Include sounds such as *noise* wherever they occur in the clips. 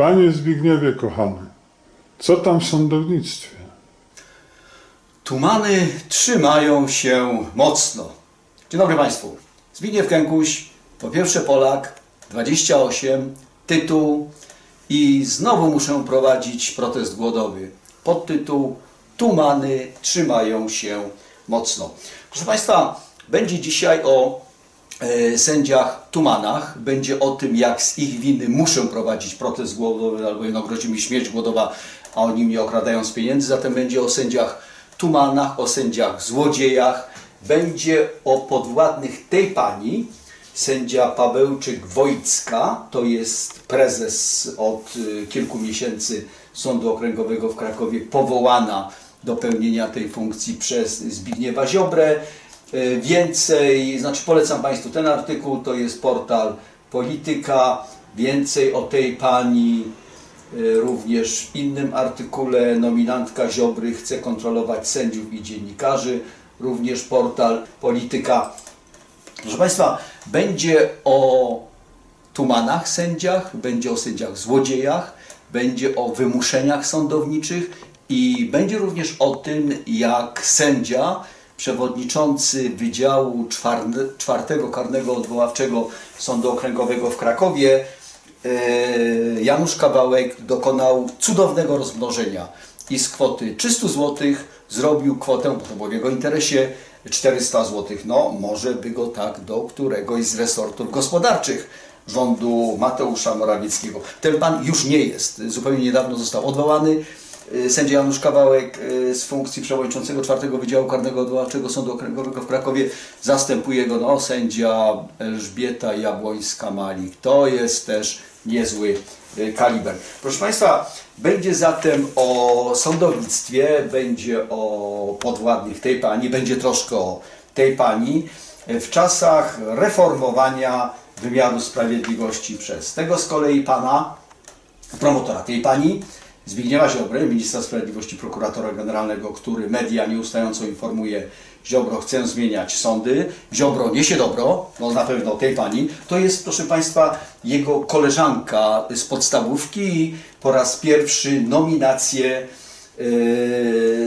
Panie Zbigniewie kochany, co tam w sądownictwie? Tumany trzymają się mocno. Dzień dobry Państwu. Zbigniew Kękuś, po pierwsze Polak, 28, tytuł i znowu muszę prowadzić protest głodowy. Podtytuł Tumany trzymają się mocno. Proszę Państwa, będzie dzisiaj o sędziach Tumanach. Będzie o tym, jak z ich winy muszę prowadzić protest głodowy, albo grozi mi śmierć głodowa, a oni mnie okradają z pieniędzy. Zatem będzie o sędziach Tumanach, o sędziach złodziejach. Będzie o podwładnych tej pani, sędzia Pawełczyk Wojcka, to jest prezes od y, kilku miesięcy Sądu Okręgowego w Krakowie, powołana do pełnienia tej funkcji przez Zbigniewa Ziobrę. Y, Więcej, znaczy polecam Państwu ten artykuł, to jest portal Polityka. Więcej o tej pani y, również w innym artykule. Nominantka Ziobry chce kontrolować sędziów i dziennikarzy. Również portal Polityka. Proszę Państwa, będzie o tumanach sędziach, będzie o sędziach złodziejach, będzie o wymuszeniach sądowniczych i będzie również o tym, jak sędzia, przewodniczący Wydziału Czwartego Karnego Odwoławczego Sądu Okręgowego w Krakowie, e, Janusz Kawałek dokonał cudownego rozmnożenia i z kwoty 300 zł zrobił kwotę, bo to było w jego interesie, 400 zł. No, może by go tak do któregoś z resortów gospodarczych rządu Mateusza Morawieckiego. Ten pan już nie jest. Zupełnie niedawno został odwołany. Y, Sędzia Janusz Kawałek y, z funkcji przewodniczącego czwartego Wydziału Karnego Odwoławczego Sądu Okręgowego w Krakowie zastępuje go no, sędzia Elżbieta Jabłońska-Malik. To jest też niezły y, kaliber. Proszę Państwa, będzie zatem o sądownictwie, będzie o podwładnych tej pani, będzie troszkę o tej pani w czasach reformowania wymiaru sprawiedliwości przez tego z kolei pana, promotora tej pani, Zbigniewa Ziobry, ministra sprawiedliwości, prokuratora generalnego, który media nieustająco informuje, Ziobro chce zmieniać sądy, Ziobro niesie dobro, no na pewno tej pani, to jest proszę Państwa jego koleżanka z podstawówki i po raz pierwszy nominację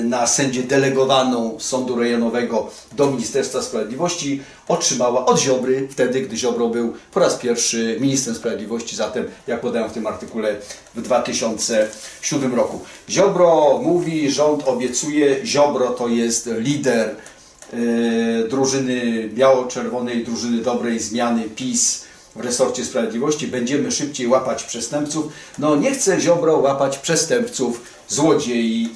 na sędzię delegowaną Sądu Rejonowego do Ministerstwa Sprawiedliwości otrzymała od Ziobry, wtedy gdy Ziobro był po raz pierwszy ministrem sprawiedliwości, zatem jak podałem w tym artykule w 2007 roku. Ziobro mówi, rząd obiecuje, Ziobro to jest lider yy, drużyny biało-czerwonej, drużyny dobrej zmiany PiS w resorcie sprawiedliwości. Będziemy szybciej łapać przestępców. No nie chce Ziobro łapać przestępców, złodziei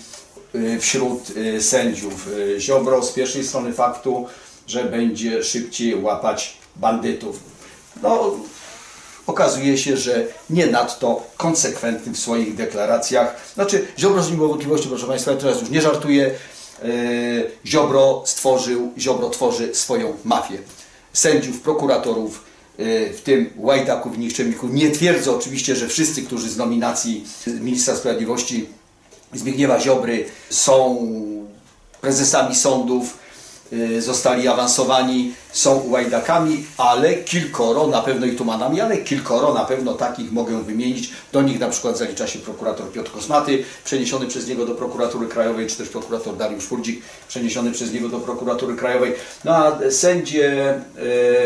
yy, wśród yy, sędziów. Yy, Ziobro z pierwszej strony faktu, że będzie szybciej łapać bandytów. No, okazuje się, że nie nadto konsekwentny w swoich deklaracjach. Znaczy, Ziobro z było wątpliwości, proszę Państwa, ja teraz już nie żartuję. Ziobro stworzył, Ziobro tworzy swoją mafię. Sędziów, prokuratorów, w tym łajdaków i nikczemników. Nie twierdzę oczywiście, że wszyscy, którzy z nominacji ministra sprawiedliwości Zbigniewa Ziobry są prezesami sądów, y, zostali awansowani, są łajdakami, ale kilkoro, na pewno i tumanami, ale kilkoro na pewno takich mogę wymienić. Do nich na przykład zalicza się prokurator Piotr Kosmaty, przeniesiony przez niego do prokuratury krajowej, czy też prokurator Dariusz Furdzik, przeniesiony przez niego do prokuratury krajowej. No a sędzię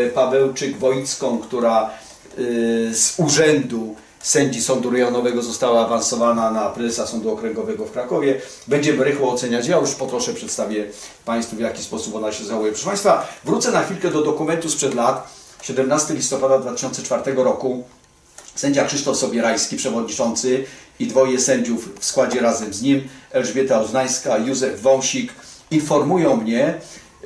y, Pawełczyk Wojcką, która y, z urzędu sędzi Sądu Rejonowego została awansowana na prezesa Sądu Okręgowego w Krakowie. Będziemy rychło oceniać. Ja już po trosze przedstawię Państwu, w jaki sposób ona się zachowuje. Proszę Państwa, wrócę na chwilkę do dokumentu sprzed lat. 17 listopada 2004 roku sędzia Krzysztof Sobierajski, przewodniczący i dwoje sędziów w składzie razem z nim, Elżbieta Oznańska, Józef Wąsik, informują mnie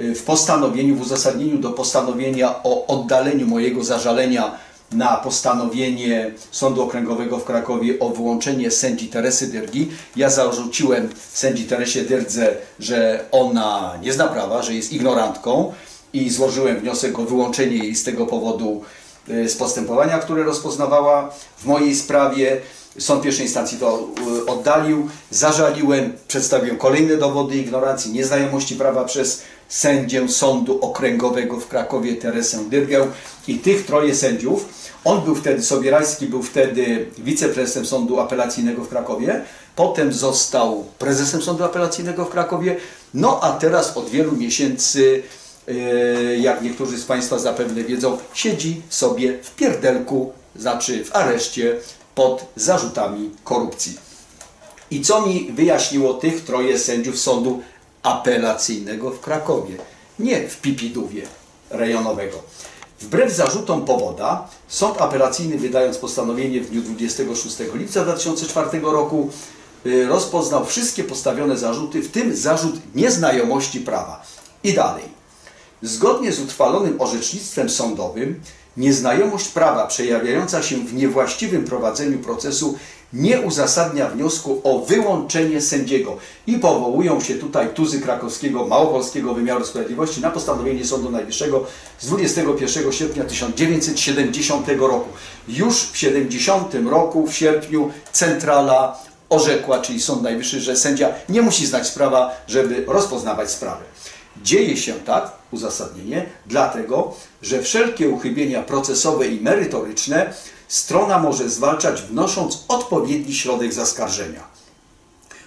y, w postanowieniu, w uzasadnieniu do postanowienia o oddaleniu mojego zażalenia na postanowienie Sądu Okręgowego w Krakowie o wyłączenie sędzi Teresy Dyrgi. Ja zarzuciłem sędzi Teresie Dyrdze, że ona nie zna prawa, że jest ignorantką i złożyłem wniosek o wyłączenie jej z tego powodu y, z postępowania, które rozpoznawała w mojej sprawie. Sąd pierwszej instancji to y, oddalił, zażaliłem, przedstawiłem kolejne dowody ignorancji, nieznajomości prawa przez sędzię Sądu Okręgowego w Krakowie Teresę Dyrgę i tych troje sędziów. On był wtedy, Sobierajski był wtedy wiceprezesem Sądu Apelacyjnego w Krakowie, potem został prezesem Sądu Apelacyjnego w Krakowie, no a teraz od wielu miesięcy, e, jak niektórzy z Państwa zapewne wiedzą, siedzi sobie w pierdelku, znaczy w areszcie pod zarzutami korupcji. I co mi wyjaśniło tych troje sędziów sądu apelacyjnego w Krakowie, nie w Pipidówie rejonowego. Wbrew zarzutom powoda, sąd apelacyjny wydając postanowienie w dniu 26 lipca 2004 roku y, rozpoznał wszystkie postawione zarzuty, w tym zarzut nieznajomości prawa. I dalej. Zgodnie z utrwalonym orzecznictwem sądowym, nieznajomość prawa przejawiająca się w niewłaściwym prowadzeniu procesu nie uzasadnia wniosku o wyłączenie sędziego. I powołują się tutaj tuzy krakowskiego Małopolskiego Wymiaru Sprawiedliwości na postanowienie Sądu Najwyższego z 21 sierpnia 1970 roku. Już w 70 roku, w sierpniu, centrala orzekła, czyli Sąd Najwyższy, że sędzia nie musi znać prawa, żeby rozpoznawać sprawę. Dzieje się tak, uzasadnienie, dlatego, że wszelkie uchybienia procesowe i merytoryczne strona może zwalczać wnosząc odpowiedni środek zaskarżenia.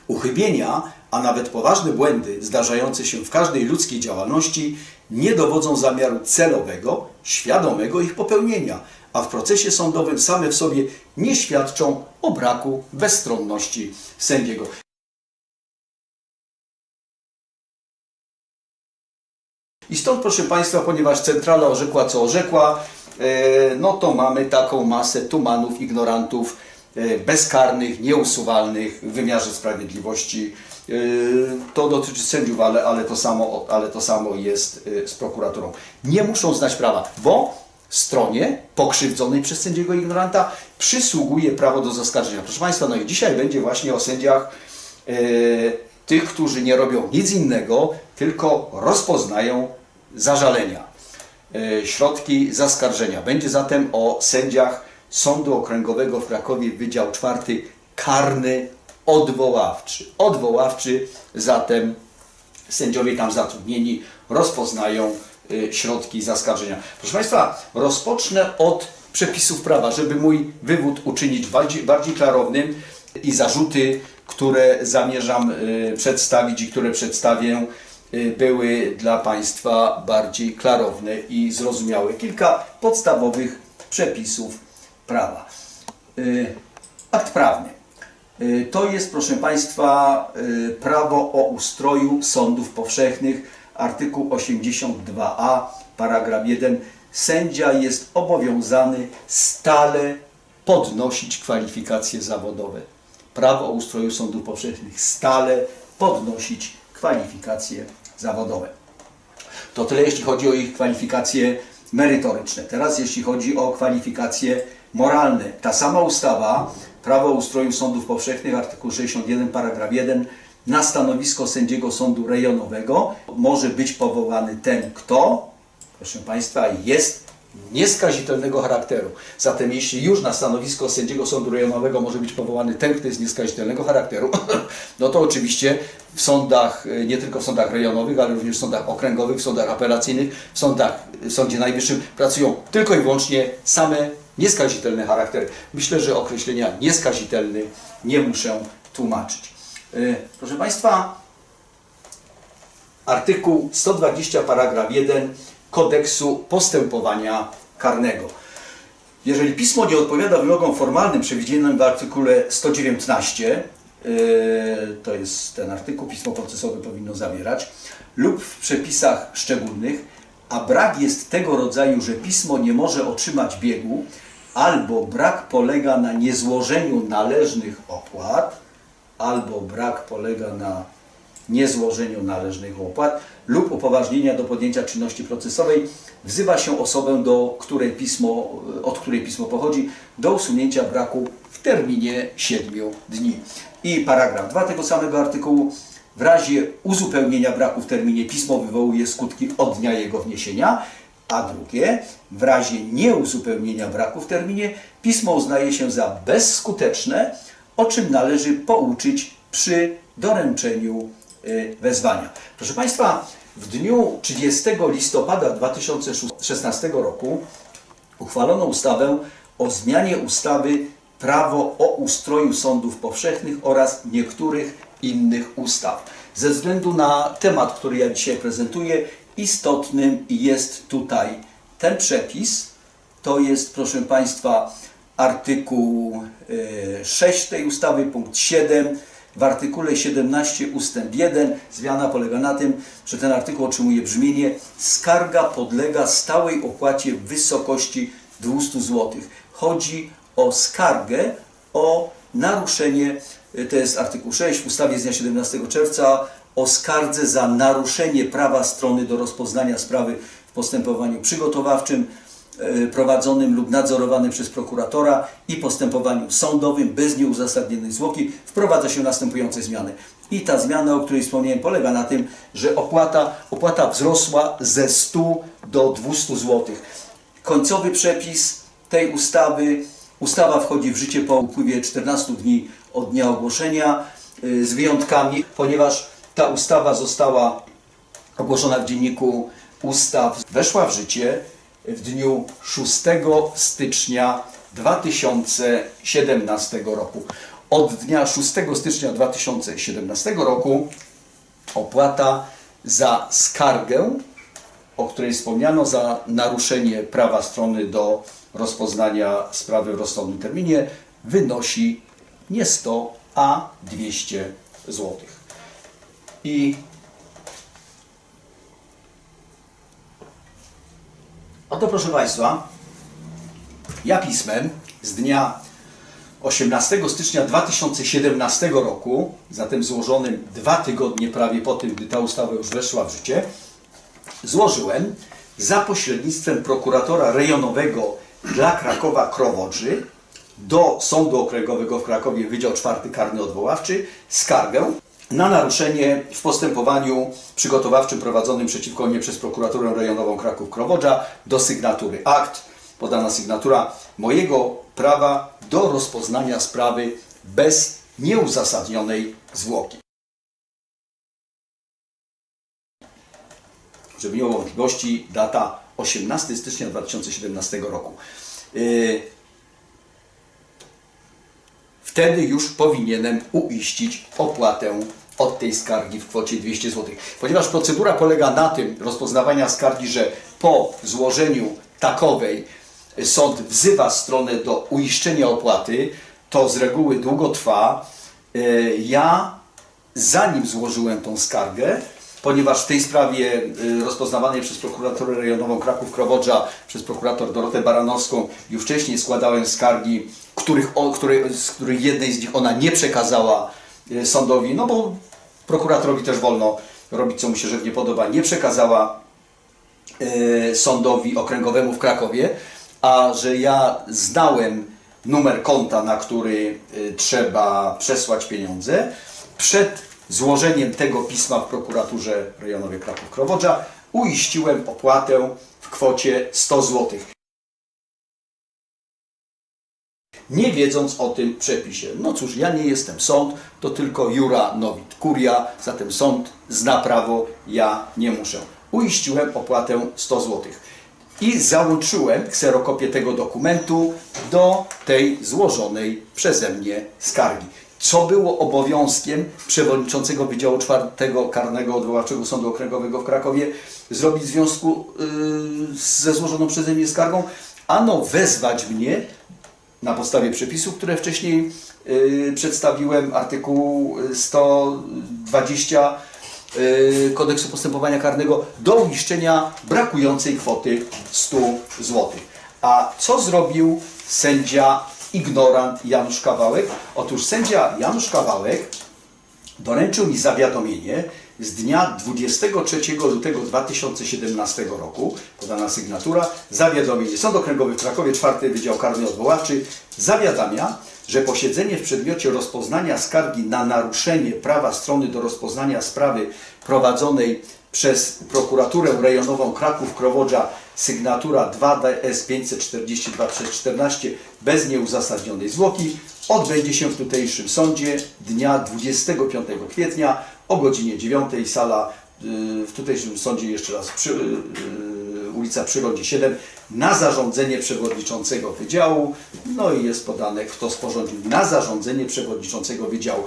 Uchybienia, a nawet poważne błędy zdarzające się w każdej ludzkiej działalności nie dowodzą zamiaru celowego, świadomego ich popełnienia, a w procesie sądowym same w sobie nie świadczą o braku bezstronności sędziego. I stąd, proszę Państwa, ponieważ centrala orzekła, co orzekła, no to mamy taką masę tumanów, ignorantów, e, bezkarnych, nieusuwalnych w wymiarze sprawiedliwości. E, To dotyczy sędziów, ale, ale, to samo, ale to samo jest e, z prokuraturą. Nie muszą znać prawa, bo stronie pokrzywdzonej przez sędziego ignoranta przysługuje prawo do zaskarżenia. Proszę Państwa, no i dzisiaj będzie właśnie o sędziach e, tych, którzy nie robią nic innego, tylko rozpoznają zażalenia, e, środki zaskarżenia. Będzie zatem o sędziach Sądu Okręgowego w Krakowie, Wydział czwarty, karny odwoławczy. Odwoławczy, zatem sędziowie tam zatrudnieni rozpoznają y, środki zaskarżenia. Proszę Państwa, rozpocznę od przepisów prawa, żeby mój wywód uczynić bardziej, bardziej klarownym i zarzuty, które zamierzam y, przedstawić i które przedstawię, były dla Państwa bardziej klarowne i zrozumiałe. Kilka podstawowych przepisów prawa. Y, Akt prawny. Y, To jest, proszę Państwa, y, prawo o ustroju sądów powszechnych, artykuł 82a, paragraf 1. Sędzia jest obowiązany stale podnosić kwalifikacje zawodowe. Prawo o ustroju sądów powszechnych stale podnosić kwalifikacje zawodowe. To tyle, jeśli chodzi o ich kwalifikacje merytoryczne. Teraz, jeśli chodzi o kwalifikacje moralne. Ta sama ustawa, Prawo ustroju sądów powszechnych, artykuł 61, paragraf 1, na stanowisko sędziego sądu rejonowego może być powołany ten, kto, proszę Państwa, jest nieskazitelnego charakteru. Zatem jeśli już na stanowisko sędziego sądu rejonowego może być powołany ten, kto jest nieskazitelnego charakteru, *laughs* no to oczywiście w sądach, y, nie tylko w sądach rejonowych, ale również w sądach okręgowych, w sądach apelacyjnych, w sądach, w Sądzie Najwyższym pracują tylko i wyłącznie same nieskazitelne charaktery. Myślę, że określenia nieskazitelny nie muszę tłumaczyć. Y, Proszę Państwa, artykuł 120 paragraf 1 kodeksu postępowania karnego. Jeżeli pismo nie odpowiada wymogom formalnym przewidzianym w artykule 119, yy, to jest ten artykuł, pismo procesowe powinno zawierać, lub w przepisach szczególnych, a brak jest tego rodzaju, że pismo nie może otrzymać biegu, albo brak polega na niezłożeniu należnych opłat, albo brak polega na niezłożeniu należnych opłat lub upoważnienia do podjęcia czynności procesowej, wzywa się osobę, do której pismo, od której pismo pochodzi, do usunięcia braku w terminie 7 dni. I paragraf 2 tego samego artykułu. W razie uzupełnienia braku w terminie pismo wywołuje skutki od dnia jego wniesienia, a drugie, w razie nieuzupełnienia braku w terminie, pismo uznaje się za bezskuteczne, o czym należy pouczyć przy doręczeniu wezwania. Proszę Państwa, W dniu 30 listopada 2016 roku uchwalono ustawę o zmianie ustawy Prawo o ustroju sądów powszechnych oraz niektórych innych ustaw. Ze względu na temat, który ja dzisiaj prezentuję, istotnym jest tutaj ten przepis. To jest, proszę Państwa, artykuł e, 6 tej ustawy, punkt 7. W artykule 17 ustęp 1 zmiana polega na tym, że ten artykuł otrzymuje brzmienie skarga podlega stałej opłacie w wysokości 200 zł. Chodzi o skargę o naruszenie, y, to jest artykuł 6 w ustawie z dnia 17 czerwca o skardze za naruszenie prawa strony do rozpoznania sprawy w postępowaniu przygotowawczym prowadzonym lub nadzorowanym przez prokuratora i postępowaniu sądowym bez nieuzasadnionej zwłoki wprowadza się następujące zmiany. I ta zmiana, o której wspomniałem, polega na tym, że opłata, opłata wzrosła ze 100 do 200 zł. Końcowy przepis tej ustawy. Ustawa wchodzi w życie po upływie 14 dni od dnia ogłoszenia, y, z wyjątkami, ponieważ ta ustawa została ogłoszona w dzienniku ustaw, weszła w życie w dniu 6 stycznia 2017 roku. Od dnia 6 stycznia 2017 roku opłata za skargę o której wspomniano za naruszenie prawa strony do rozpoznania sprawy w rozsądnym terminie wynosi nie 100, a 200 zł. I oto proszę Państwa, ja pismem z dnia 18 stycznia 2017 roku, zatem złożonym dwa tygodnie prawie po tym, gdy ta ustawa już weszła w życie, złożyłem za pośrednictwem prokuratora rejonowego dla Krakowa Krowodrzy do Sądu Okręgowego w Krakowie Wydział Czwarty Karny Odwoławczy skargę na naruszenie w postępowaniu przygotowawczym prowadzonym przeciwko mnie przez prokuraturę rejonową Kraków-Krowodża do sygnatury akt, podana sygnatura mojego prawa do rozpoznania sprawy bez nieuzasadnionej zwłoki. żeby nie było wątpliwości, data 18 stycznia 2017 roku. Yy, Wtedy już powinienem uiścić opłatę od tej skargi w kwocie 200 zł. Ponieważ procedura polega na tym rozpoznawania skargi, że po złożeniu takowej sąd wzywa stronę do uiszczenia opłaty, to z reguły długo trwa. Yy, Ja zanim złożyłem tą skargę, ponieważ w tej sprawie y, rozpoznawanej przez prokuraturę rejonową Kraków-Krowodża, przez prokurator Dorotę Baranowską, już wcześniej składałem skargi, których, o, z których jednej z nich ona nie przekazała y, sądowi, no bo prokuratorowi też wolno robić, co mu się żywnie podoba, nie przekazała y, sądowi okręgowemu w Krakowie, a że ja znałem numer konta, na który trzeba przesłać pieniądze, przed złożeniem tego pisma w prokuraturze rejonowej Kraków-Krowodża uiściłem opłatę w kwocie 100 zł. Nie wiedząc o tym przepisie. No cóż, ja nie jestem sąd, to tylko jura novit curia, zatem sąd zna prawo, ja nie muszę. Uiściłem opłatę 100 zł. I załączyłem kserokopię tego dokumentu do tej złożonej przeze mnie skargi co było obowiązkiem przewodniczącego Wydziału Czwartego Karnego Odwoławczego Sądu Okręgowego w Krakowie zrobić w związku yy, ze złożoną przeze mnie skargą? Ano wezwać mnie na podstawie przepisów, które wcześniej yy, przedstawiłem, artykuł 120 yy, Kodeksu Postępowania Karnego, do uiszczenia brakującej kwoty 100 zł. A co zrobił sędzia ignorant Janusz Kawałek. Otóż sędzia Janusz Kawałek doręczył mi zawiadomienie z dnia 23 lutego 2017 roku, podana sygnatura, zawiadomienie Sąd Okręgowy w Krakowie, 4 Wydział Karny Odwoławczy, zawiadamia, że posiedzenie w przedmiocie rozpoznania skargi na naruszenie prawa strony do rozpoznania sprawy prowadzonej przez prokuraturę rejonową Kraków-Krowodża sygnatura 2DS 542 przez 14 bez nieuzasadnionej zwłoki odbędzie się w tutejszym sądzie dnia 25 kwietnia o godzinie 9 sala y, w tutejszym sądzie jeszcze raz przy, y, ulica Przyrodzie 7 na zarządzenie przewodniczącego wydziału. No i jest podane, kto sporządził na zarządzenie przewodniczącego wydziału.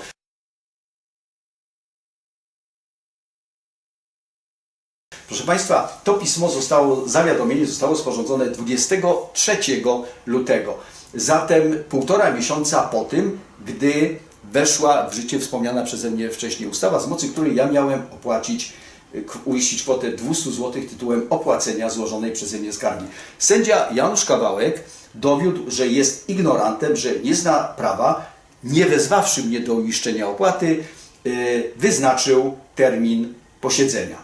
Proszę Państwa, to pismo zostało, zawiadomienie zostało sporządzone 23 lutego. Zatem półtora miesiąca po tym, gdy weszła w życie wspomniana przeze mnie wcześniej ustawa, z mocy której ja miałem opłacić, uiścić kwotę 200 zł tytułem opłacenia złożonej przeze mnie skargi. Sędzia Janusz Kawałek dowiódł, że jest ignorantem, że nie zna prawa, nie wezwawszy mnie do uiszczenia opłaty, y, wyznaczył termin posiedzenia.